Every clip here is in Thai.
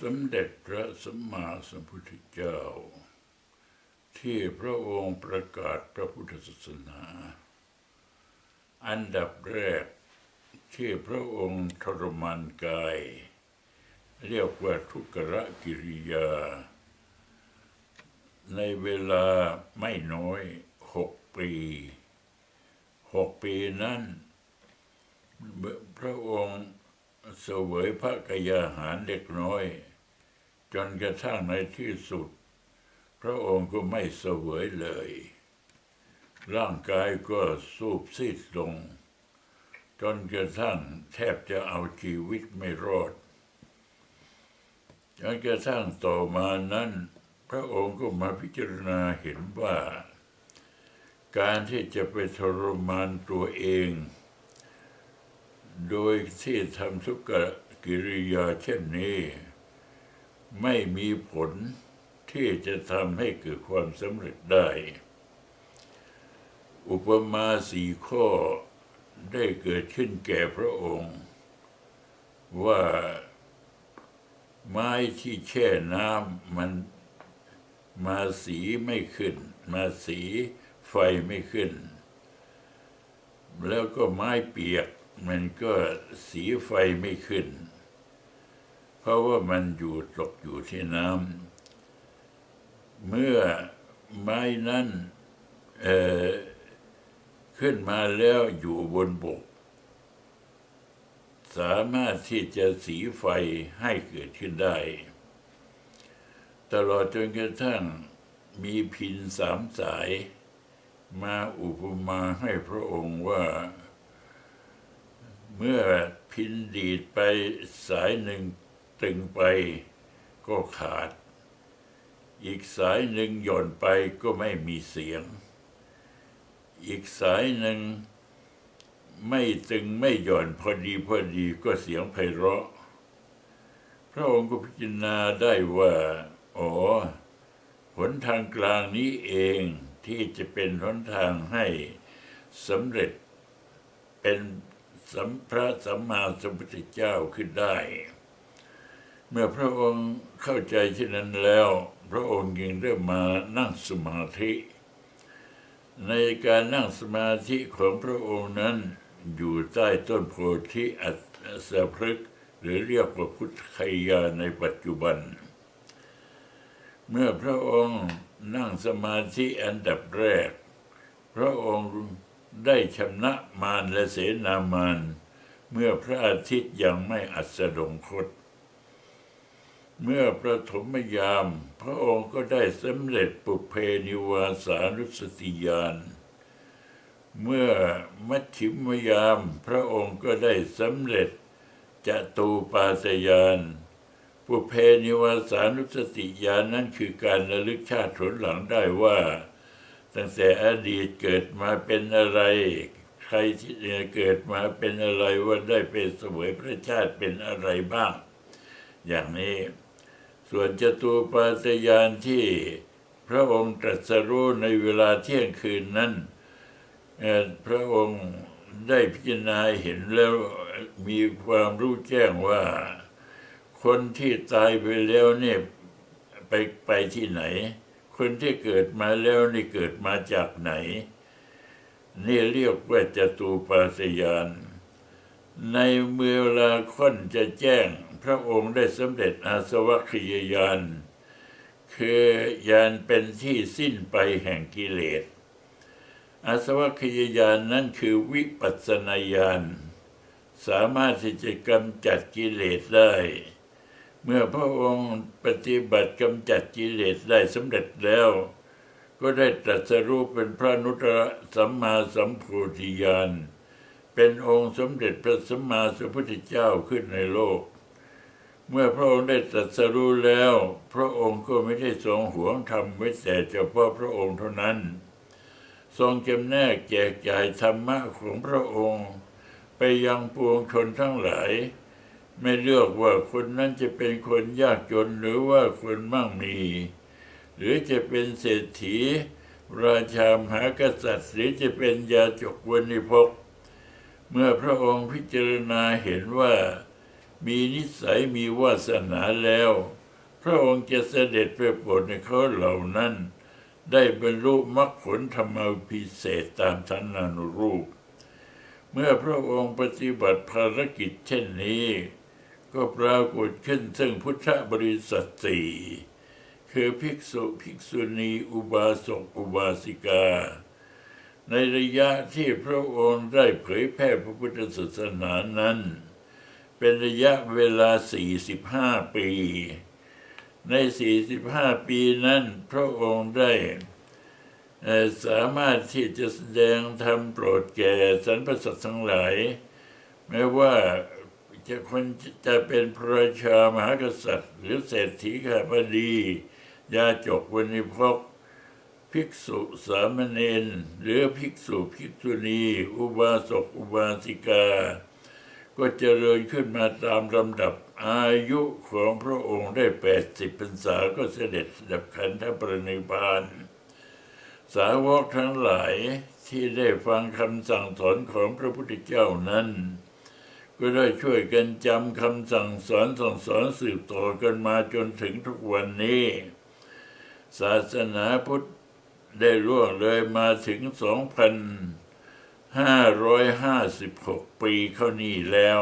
สมเด็จพระสัมมาสัมพุทธเจ้า ที่พระองค์ประกาศพระพุทธศาสนา อันดับแรกที่พระองค์ทรมานกาย เรียกว่าทุกขกิริยา ในเวลาไม่น้อยหกปีหกปีนั้นพระองค์ เสวยพระกยาหารเล็กน้อย จนกระทั่งในที่สุด พระองค์ก็ไม่เสวยเลย ร่างกายก็สูบซีดลง จนกระทั่งแทบจะเอาชีวิตไม่รอดจนกระทั่งต่อมานั้น พระองค์ก็มาพิจารณาเห็นว่า การที่จะไปทรมานตัวเอง โดยที่ทำทุกกิริยาเช่นนี้ ไม่มีผลที่จะทำให้เกิดความสำเร็จได้ อุปมาสี่ข้อได้เกิดขึ้นแก่พระองค์ ว่าไม้ที่แช่น้ำมันมาสีไม่ขึ้น มาสีไฟไม่ขึ้น แล้วก็ไม้เปียก มันก็สีไฟไม่ขึ้น เพราะว่ามันอยู่ตกอยู่ที่น้ำเมื่อไม้นั้นเขึ้นมาแล้วอยู่บนบก สามารถที่จะสีไฟให้เกิดขึ้นได้ ตลอดจนกระทั่งมีพินสามสาย มาอุปมาให้พระองค์ว่า เมื่อพินดีดไปสายหนึ่งตึงไปก็ขาด อีกสายหนึ่งหย่อนไปก็ไม่มีเสียง อีกสายหนึ่งไม่ตึงไม่หย่อนพอดีพอดีก็เสียงไพเราะ พระองค์ก็พิจารณาได้ว่า อ๋อ หนทางกลางนี้เองที่จะเป็นหนทางให้สำเร็จเป็น สัมพระสัมมาสัมพุทธเจ้าขึ้นได้ เมื่อพระองค์เข้าใจเช่นนั้นแล้ว พระองค์จึงเริ่มมานั่งสมาธิ ในการนั่งสมาธิของพระองค์นั้นอยู่ใต้ต้นโพธิอัสพฤกษ์หรือเรียกว่าพุทธคยาในปัจจุบัน เมื่อพระองค์นั่งสมาธิอันดับแรก พระองค์ ได้ชำนะมารและเสนามารเมื่อพระอาทิตย์ยังไม่อัสดงคต เมื่อประถมยาม พระองค์ก็ได้สำเร็จปุเพนิวาสานุสติญาณเมื่อมัชชิมยาม พระองค์ก็ได้สำเร็จจตูปาสยานปุเพนิวาสานุสติญาณนั้นคือการระลึกชาติผลหลังได้ว่า ตั้งแต่อดีตเกิดมาเป็นอะไร ใครที่เกิดมาเป็นอะไรว่าได้เป็นสวยพระชาติเป็นอะไรบ้าง อย่างนี้ส่วนจตูปาสยานที่พระองค์ตรัสรู้ในเวลาเที่ยงคืนนั้นพระองค์ได้พิจารณาเห็นแล้วมีความรู้แจ้งว่า คนที่ตายไปแล้วเนี่ยไปไปที่ไหน คนที่เกิดมาแล้วนี่เกิดมาจากไหน นี่เรียกว่าจตูปาสยาน ในเมื่อเวลาค่อนจะแจ้ง พระองค์ได้สำเร็จอาสวัคยายาน คือยานเป็นที่สิ้นไปแห่งกิเลส อาสวัคยายานนั้นคือวิปัสสนาญาณสามารถที่จะกำจัดกิเลสได้ เมื่อพระองค์ปฏิบัติกำจัดกิเลสได้สำเร็จแล้ว ก็ได้ตรัสรู้เป็นพระนุตตรสัมมาสัมโพธิญาณเป็นองค์สมเด็จพระสัมมาสัมพุทธเจ้าขึ้นในโลก เมื่อพระองค์ได้ตรัสรู้แล้ว พระองค์ก็ไม่ได้ทรงหวงทำไว้แต่เฉพาะพระองค์เท่านั้น ทรงจำแนกแจกจ่ายธรรมะของพระองค์ ไปยังปวงชนทั้งหลาย ไม่เลือกว่าคนนั้นจะเป็นคนยากจนหรือว่าคนมั่งมี หรือจะเป็นเศรษฐี ราชามหากษัตริย์ หรือจะเป็นยาจกวนิพก เมื่อพระองค์พิจารณาเห็นว่า มีนิสัยมีวาสนาแล้ว พระองค์จะเสด็จไปโปรดในเขาเหล่านั้น ได้บรรลุมรรคผลธรรมพิเศษตามทันนานุรูป เมื่อพระองค์ปฏิบัติภารกิจเช่นนี้ ก็ปรากฏขึ้นซึ่งพุทธบริษัทสี่คือภิกษุภิกษุณีอุบาสกอุบาสิกา ในระยะที่พระองค์ได้เผยแพร่พระพุทธศาสนานั้น เป็นระยะเวลา 45 ปี ใน 45 ปีนั้นพระองค์ได้สามารถที่จะแสดงธรรมโปรดแก่สรรพสัตว์ทั้งหลายแม้ว่า จะคนจะเป็นพระราชามหากษัตริย์ หรือเศรษฐีข้าพดียาจกวนิพกภิกษุสามเณรหรือภิกษุภิกษุณี อุบาสกอุบาสิกา ก็เจริญขึ้นมาตามลำดับอายุของพระองค์ได้แปดสิบพรรษาก็เสด็จดับขันธปรินิพาน สาวกทั้งหลายที่ได้ฟังคำสั่งสอนของพระพุทธเจ้านั้น ก็ได้ช่วยกันจำคำสั่งสอนส่งสอนสืบต่อกันมาจนถึงทุกวันนี้ ศาสนาพุทธได้ล่วงเลยมาถึง 2,556 ปีเข้านี่แล้ว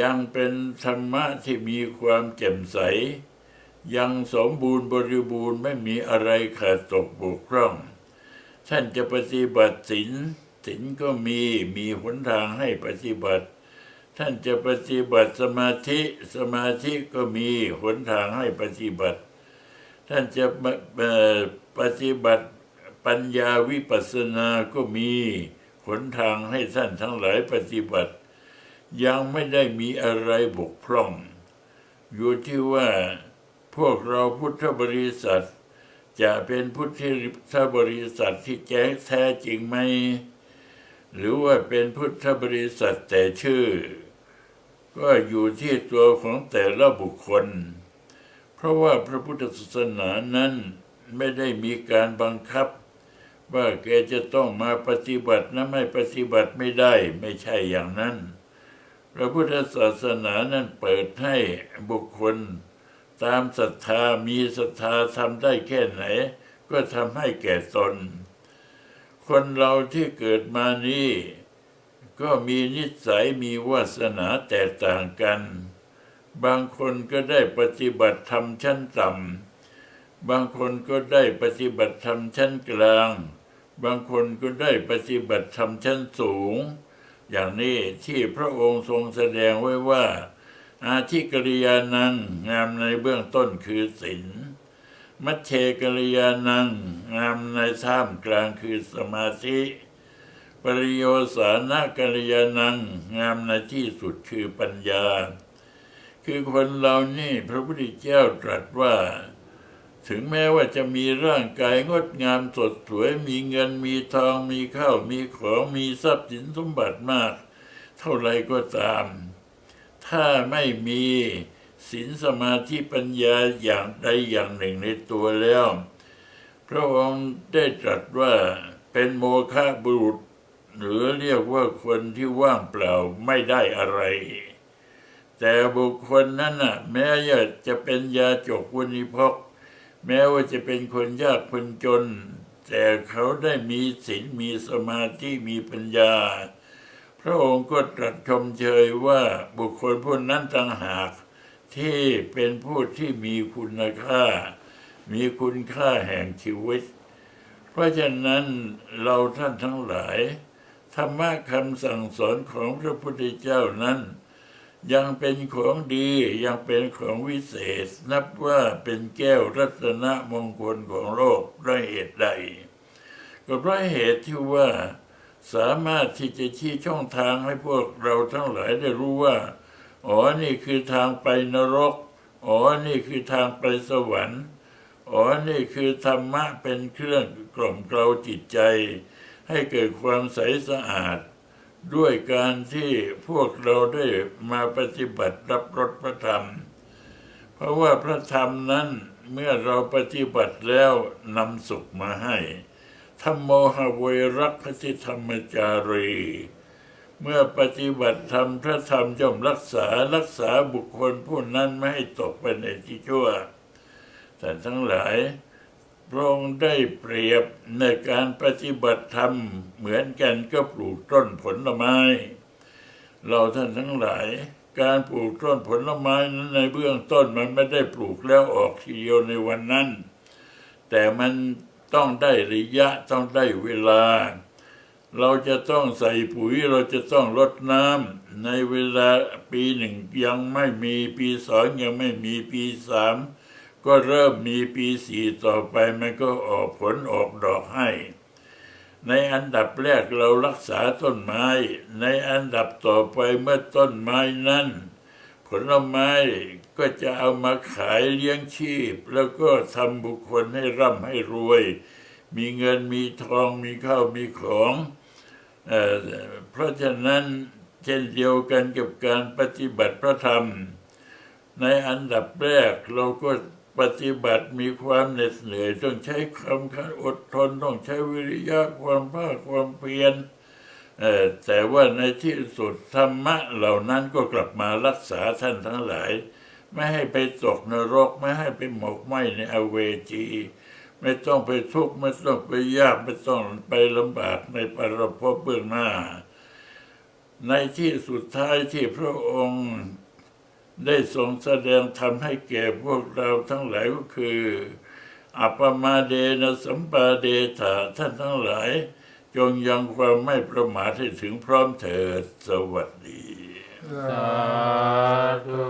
ยังเป็นธรรมะที่มีความแจ่มใส ยังสมบูรณ์บริบูรณ์ไม่มีอะไรขาดตกบกพร่อง ท่านจะปฏิบัติศีล ศีลก็มีมีหนทางให้ปฏิบัติ ท่านจะปฏิบัติสมาธิสมาธิก็มีหนทางให้ปฏิบัติ ท่านจะปฏิบัติปัญญาวิปัสสนาก็มีหนทางให้ท่านทั้งหลายปฏิบัติ ยังไม่ได้มีอะไรบกพร่อง อยู่ที่ว่าพวกเราพุทธบริษัทจะเป็นพุทธบริษัทที่แจ้แท้จริงไหม หรือว่าเป็นพุทธบริษัทแต่ชื่อ ก็อยู่ที่ตัวของแต่ละบุคคล เพราะว่าพระพุทธศาสนานั้นไม่ได้มีการบังคับ ว่าแกจะต้องมาปฏิบัตินะไม่ปฏิบัติไม่ได้ไม่ใช่อย่างนั้น พระพุทธศาสนานั้นเปิดให้บุคคล ตามศรัทธามีศรัทธาทำได้แค่ไหน ก็ทำให้แก่ตน คนเราที่เกิดมานี้ก็มีนิสัยมีวาสนาแตกต่างกัน บางคนก็ได้ปฏิบัติธรรมชั้นต่ำ บางคนก็ได้ปฏิบัติธรรมชั้นกลาง บางคนก็ได้ปฏิบัติธรรมชั้นสูง อย่างนี้ที่พระองค์ทรงแสดงไว้ว่า อาธิกริยานังงามในเบื้องต้นคือศีลมัชเชกริยานัง งามในท่ามกลางคือสมาธิ ปริโยสานะกริยานัง งามในที่สุดคือปัญญา คือคนเรานี่พระพุทธเจ้าตรัสว่า ถึงแม้ว่าจะมีร่างกายงดงามสดสวยมีเงินมีทองมีข้าวมีของมีทรัพย์สินสมบัติมาก เท่าไรก็ตาม ถ้าไม่มีศีลสมาธิปัญญาอย่างใดอย่างหนึ่งในตัวแล้ว พระองค์ได้ตรัสว่าเป็นโมฆะบุรุษ หรือเรียกว่าคนที่ว่างเปล่าไม่ได้อะไร แต่บุคคลนั้นน่ะ แม้จะเป็นยาจกวนิพกแม้ว่าจะเป็นคนยากคนจน แต่เขาได้มีศีลมีสมาธิมีปัญญา พระองค์ก็ตรัสชมเชยว่าบุคคลผู้นั้นต่างหาก ที่เป็นผู้ที่มีคุณค่า มีคุณค่าแห่งชีวิต เพราะฉะนั้นเราท่านทั้งหลาย ธรรมะคำสั่งสอนของพระพุทธเจ้านั้น ยังเป็นของดียังเป็นของวิเศษ นับว่าเป็นแก้วรัตนมงคลของโลกด้วยเหตุใด ก็เพราะเหตุที่ว่าสามารถที่จะชี้ช่องทางให้พวกเราทั้งหลายได้รู้ว่า อ๋อ นี่คือทางไปนรก อ๋อ นี่คือทางไปสวรรค์ อ๋อ นี่คือธรรมะเป็นเครื่องกล่อมเกลาจิตใจ ให้เกิดความใสสะอาด ด้วยการที่พวกเราได้มาปฏิบัติรับรสพระธรรม เพราะว่าพระธรรมนั้นเมื่อเราปฏิบัติแล้วนำสุขมาให้ธรรมโมหเวรักขสิธรรมจารี เมื่อปฏิบัติธรรมพระธรรมย่อมรักษารักษาบุคคลผู้นั้นไม่ให้ตกไปในที่ชั่ว แต่ทั้งหลายพระองค์ได้เปรียบในการปฏิบัติธรรมเหมือนกันก็ปลูกต้นผลไม้ เราท่านทั้งหลายการปลูกต้นผลไม้นั้นในเบื้องต้นมันไม่ได้ปลูกแล้วออกทีเดียวในวันนั้น แต่มันต้องได้ระยะต้องได้เวลา เราจะต้องใส่ปุ๋ยเราจะต้องรดน้ำในเวลาปีหนึ่งยังไม่มีปีสองยังไม่มีปีสาม ก็เริ่มมีปีสี่ต่อไปมันก็ออกผลออกดอกให้ ในอันดับแรกเรารักษาต้นไม้ ในอันดับต่อไปเมื่อต้นไม้นั้นผลไม้ก็จะเอามาขายเลี้ยงชีพ แล้วก็ทำบุคคลให้ร่ำให้รวย มีเงินมีทองมีข้าวมีของเอเพราะฉะนั้นเช่นเดียวกันกับการปฏิบัติพระธรรม ในอันดับแรกเราก็ ปฏิบัติมีความเหน็ดเหนื่อยต้องใช้ความอดทนต้องใช้วิริยะความภาคความเพียรแต่ว่าในที่สุดธรรมะเหล่านั้นก็กลับมารักษาท่านทั้งหลาย ไม่ให้ไปตกนรก ไม่ให้ไปหมกไหมในอเวจี ไม่ต้องไปทุกข์ไม่ต้องไปยากไม่ต้องไปลำบากในปรภพเบื้องหน้า ในที่สุดท้ายที่พระองค์ ได้ทรงแสดงทำให้แก่พวกเราทั้งหลายก็คืออัปมาเดนะสัมปาเดถาท่านทั้งหลาย จงยังความไม่ประมาทให้ถึงพร้อมเถิดสวัสดี สาธุ